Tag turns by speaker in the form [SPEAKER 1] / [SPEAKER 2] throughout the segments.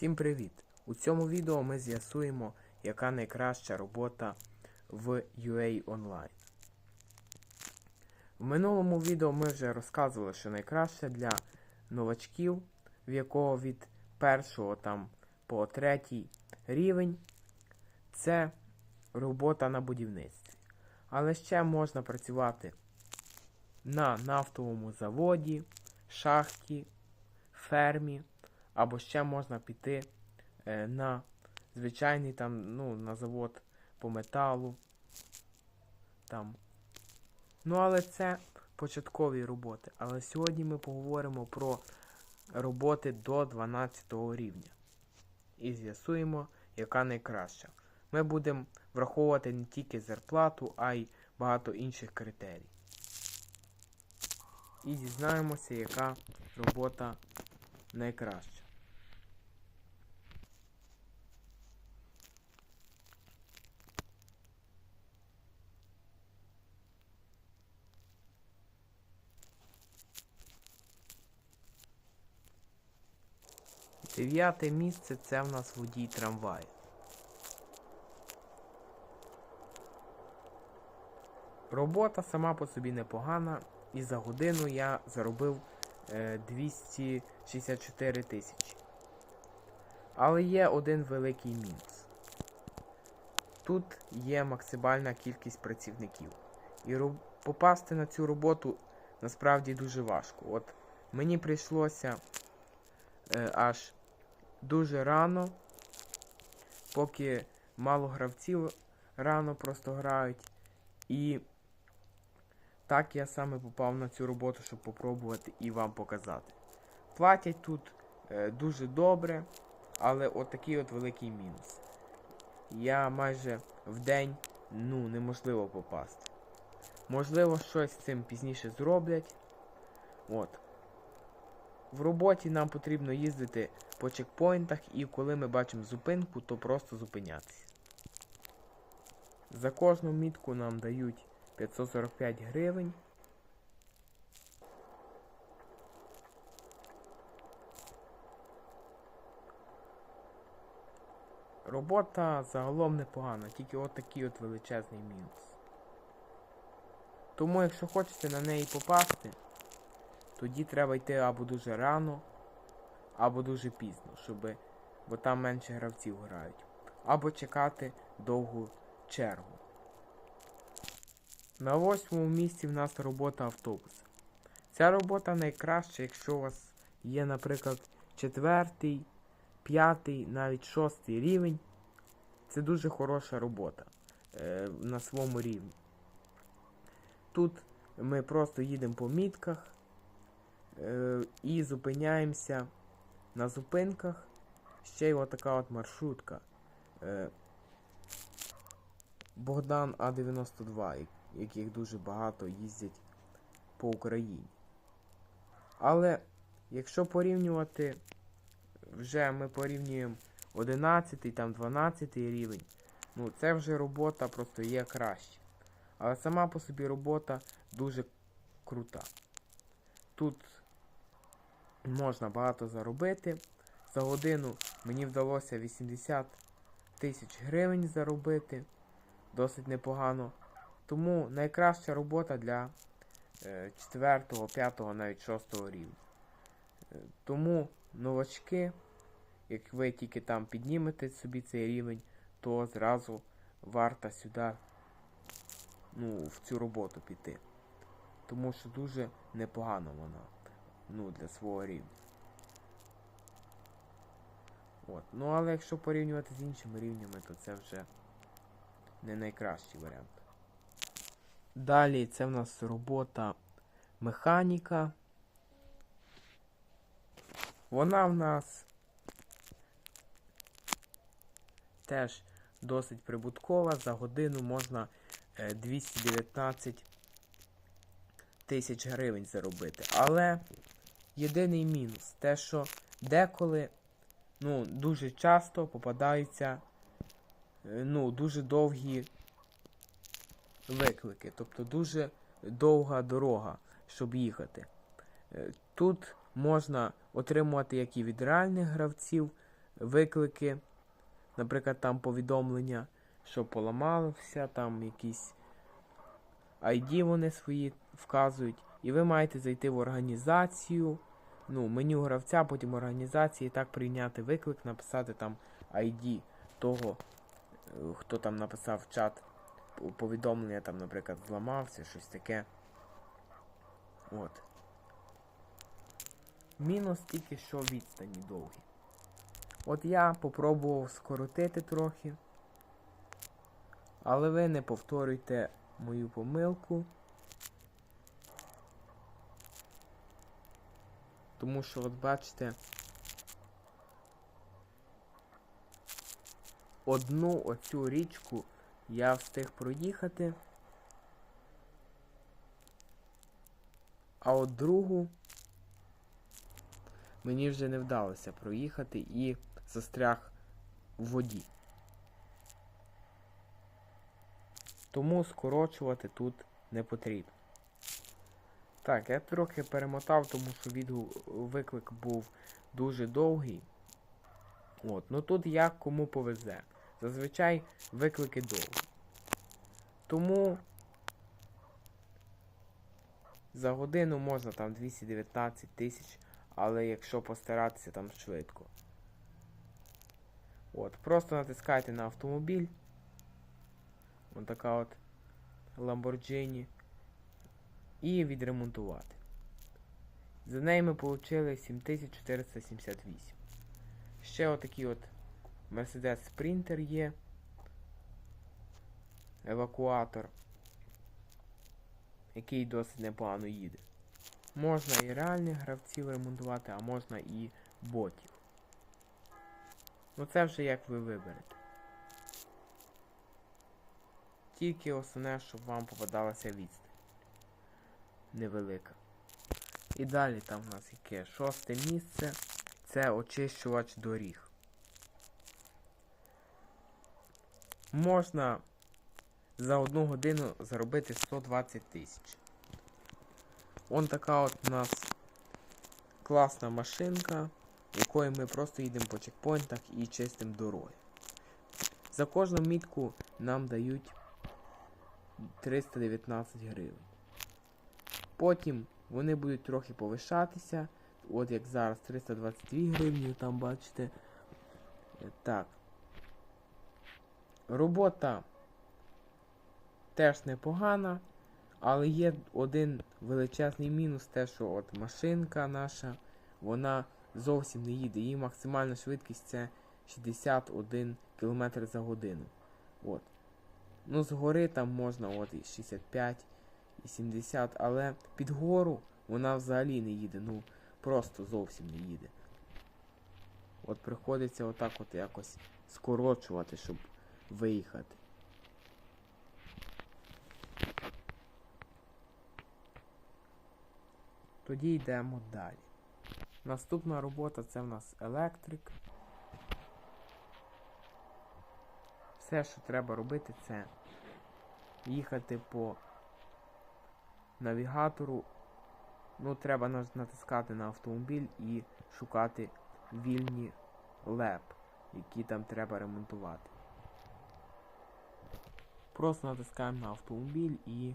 [SPEAKER 1] Всім привіт! У цьому відео ми з'ясуємо, яка найкраща робота в UA Online. В минулому відео ми вже розказували, що найкраще для новачків, в якого від першого там по третій рівень, це робота на будівництві. Але ще можна працювати на нафтовому заводі, шахті, фермі, або ще можна піти е, на звичайний там, ну, на завод по металу. Там. Ну, але це початкові роботи. Але сьогодні ми поговоримо про роботи до 12 рівня. І з'ясуємо, яка найкраща. Ми будемо враховувати не тільки зарплату, а й багато інших критерій. І дізнаємося, яка робота найкраща. Дев'яте місце це в нас водій трамваю. Робота сама по собі непогана, і за годину я заробив е, 264 тисячі. Але є один великий мінус. Тут є максимальна кількість працівників. І попасти на цю роботу насправді дуже важко. От мені прийшлося е, аж дуже рано, поки мало гравців рано просто грають. І так я саме попав на цю роботу, щоб попробувати і вам показати. Платять тут е, дуже добре, але от от великий мінус. Я майже в день ну, неможливо попасти. Можливо, щось з цим пізніше зроблять. От. В роботі нам потрібно їздити по чекпоінтах і коли ми бачимо зупинку, то просто зупинятися. За кожну мітку нам дають 545 гривень. Робота загалом непогана, тільки от такий от величезний мінус. Тому, якщо хочете на неї попасти, тоді треба йти або дуже рано, або дуже пізно, щоб, бо там менше гравців грають. Або чекати довгу чергу. На восьмому місці в нас робота автобуса. Ця робота найкраща, якщо у вас є, наприклад, четвертий, п'ятий, навіть шостий рівень. Це дуже хороша робота е, на своєму рівні. Тут ми просто їдемо по мітках і зупиняємося на зупинках. Ще й отака от маршрутка. Е, Богдан А92, яких дуже багато їздять по Україні. Але якщо порівнювати, вже ми порівнюємо 11, там 12 рівень, ну це вже робота просто є краще. Але сама по собі робота дуже крута. Тут можна багато заробити. За годину мені вдалося 80 тисяч гривень заробити. Досить непогано. Тому найкраща робота для 4, 5, навіть 6 рівня. Е, Тому новачки, як ви тільки там піднімете собі цей рівень, то зразу варто сюди ну, в цю роботу піти. Тому що дуже непогано вона ну, для свого рівня. От. Ну але якщо порівнювати з іншими рівнями, то це вже не найкращий варіант. Далі це в нас робота механіка. Вона в нас теж досить прибуткова. За годину можна е, 219 тисяч гривень заробити. Але єдиний мінус те, що деколи ну, дуже часто попадаються е, ну, дуже довгі виклики, тобто дуже довга дорога, щоб їхати. Е, Тут можна отримувати як і від реальних гравців виклики, наприклад, там повідомлення, що поламався, там якісь ID вони свої вказують. І ви маєте зайти в організацію, ну, меню гравця, потім організації, так прийняти виклик, написати там ID того, е, хто там написав чат повідомлення, там, наприклад, зламався, щось таке. От. Мінус тільки що відстані довгі. От я попробував скоротити трохи. Але ви не повторюйте мою помилку. Тому що, от бачите, одну оцю річку я встиг проїхати, а от другу мені вже не вдалося проїхати і застряг в воді. Тому скорочувати тут не потрібно. Так, я трохи перемотав, тому що виклик був дуже довгий. От, ну тут як кому повезе. Зазвичай виклики довгі. Тому за годину можна там 219 тисяч, але якщо постаратися там швидко. От, просто натискайте на автомобіль. Ось така от Lamborghini. І відремонтувати. За неї ми отримали 7478. Ще отакий от Mercedes Sprinter є. Евакуатор. Який досить непогано їде. Можна і реальних гравців ремонтувати, а можна і ботів. Ну це вже як ви виберете. Тільки основне, щоб вам попадалася відстань. Невелика. І далі там в нас яке шосте місце. Це очищувач доріг. Можна за одну годину заробити 120 тисяч. Он така от у нас класна машинка, якою ми просто їдемо по чекпоінтах і чистимо дороги. За кожну мітку нам дають 319 гривень. Потім вони будуть трохи повишатися. От як зараз 322 гривні, там бачите. Так. Робота теж непогана, але є один величезний мінус, те, що от машинка наша, вона зовсім не їде. Її максимальна швидкість це 61 км за годину. От. Ну, згори там можна от і 65, і 70, але під гору вона взагалі не їде. Ну, просто зовсім не їде. От приходиться отак от якось скорочувати, щоб виїхати. Тоді йдемо далі. Наступна робота це в нас електрик. Все, що треба робити, це їхати по навігатору. Ну, треба натискати на автомобіль і шукати вільні леп, які там треба ремонтувати. Просто натискаємо на автомобіль і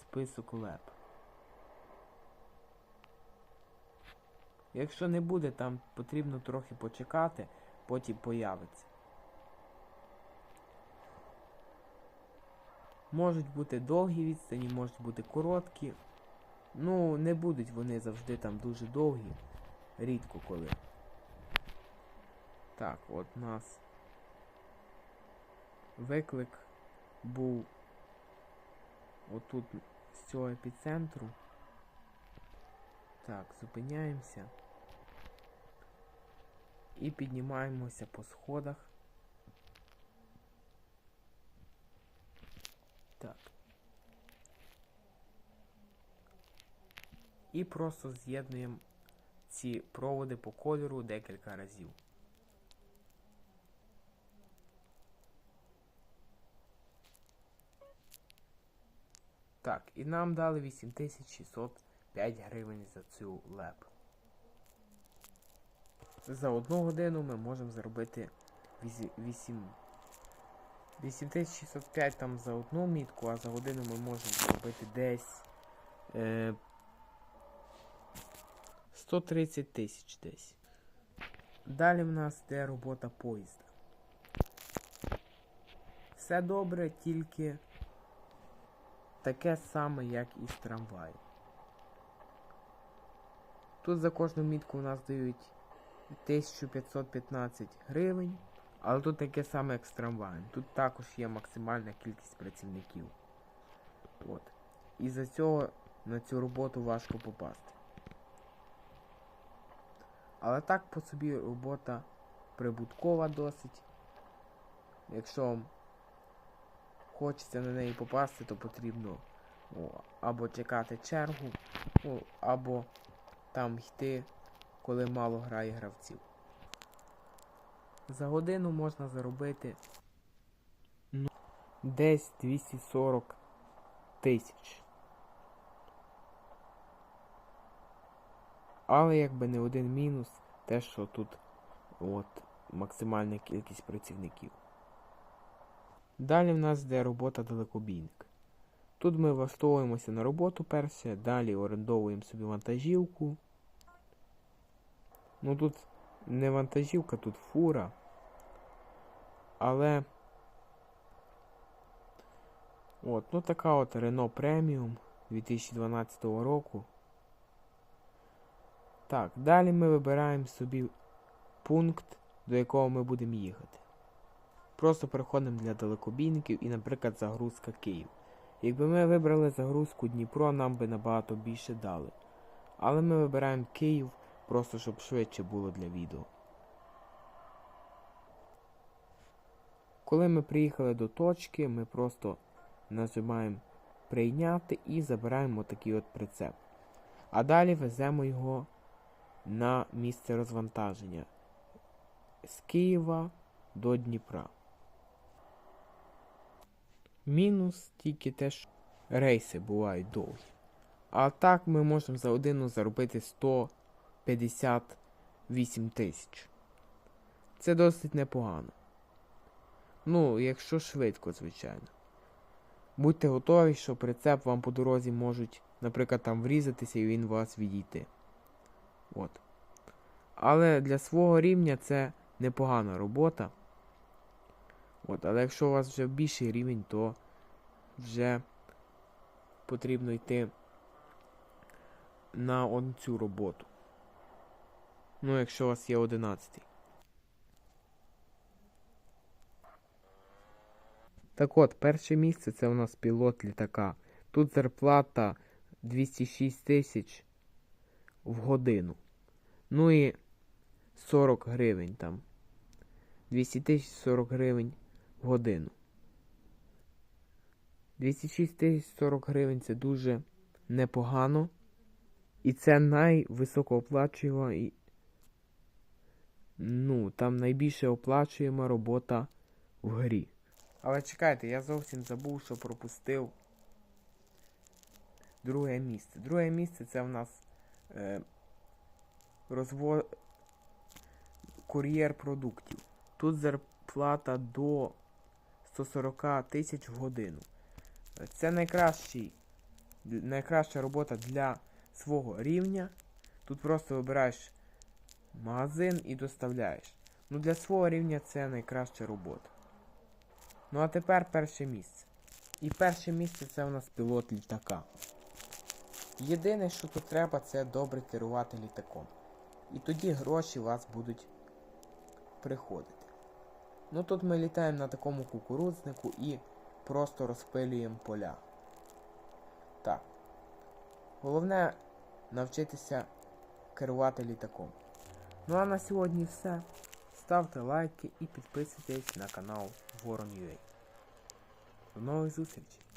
[SPEAKER 1] список леп. Якщо не буде, там потрібно трохи почекати, потім появиться. Можуть бути довгі відстані, можуть бути короткі. Ну, не будуть вони завжди там дуже довгі. Рідко коли. Так, от у нас виклик був отут з цього епіцентру. Так, зупиняємося. І піднімаємося по сходах. Так. І просто з'єднуємо ці проводи по кольору декілька разів. Так, і нам дали 8605 гривень за цю леп. за одну годину ми можемо заробити 8. 8605 там за одну мітку, а за годину ми можемо заробити десь е, 130 тисяч десь. Далі в нас йде робота поїзда. Все добре, тільки таке саме, як і з трамваєм. Тут за кожну мітку у нас дають 1515 гривень, але тут таке саме, як з трамваєм. Тут також є максимальна кількість працівників. От. І за цього на цю роботу важко попасти. Але так по собі робота прибуткова досить. Якщо хочеться на неї попасти, то потрібно ну, або чекати чергу, ну, або там йти, коли мало грає гравців. За годину можна заробити ну, десь 240 тисяч. Але якби не один мінус, те, що тут от, максимальна кількість працівників. Далі в нас йде робота далекобійник. Тут ми влаштовуємося на роботу перше, далі орендовуємо собі вантажівку. Ну тут не вантажівка, тут фура. Але от, ну така от Renault Premium 2012 року. Так, далі ми вибираємо собі пункт, до якого ми будемо їхати. Просто переходимо для далекобійників і, наприклад, загрузка Київ. Якби ми вибрали загрузку Дніпро, нам би набагато більше дали. Але ми вибираємо Київ, просто щоб швидше було для відео. Коли ми приїхали до точки, ми просто нажимаємо прийняти і забираємо такий от прицеп. А далі веземо його на місце розвантаження з Києва до Дніпра. Мінус тільки те, що рейси бувають довгі. А так ми можемо за годину заробити 158 тисяч. Це досить непогано. Ну, якщо швидко, звичайно. Будьте готові, що прицеп вам по дорозі можуть, наприклад, там врізатися і він вас відійти. От. Але для свого рівня це непогана робота. От, Але якщо у вас вже більший рівень, то вже потрібно йти на цю роботу. Ну, якщо у вас є 11. Так от, перше місце це у нас пілот літака. Тут зарплата 206 тисяч в годину. Ну і 40 гривень там. 200 тисяч 40 гривень в годину. 206 тисяч 40 гривень це дуже непогано. І це найвисокооплачуєма і. Ну, там найбільше оплачуєма робота в грі. Але чекайте, я зовсім забув, що пропустив друге місце. Друге місце це в нас розво... кур'єр продуктів. Тут зарплата до 140 тисяч в годину. Це найкращий, найкраща робота для свого рівня. Тут просто вибираєш магазин і доставляєш. Ну для свого рівня це найкраща робота. Ну а тепер перше місце. І перше місце це у нас пілот літака. Єдине, що тут треба, це добре керувати літаком. І тоді гроші у вас будуть приходити. Ну тут ми літаємо на такому кукурудзнику і просто розпилюємо поля. Так. Головне навчитися керувати літаком. Ну а на сьогодні все. Ставте лайки і підписуйтесь на канал Ворон.ua. До нових зустрічей!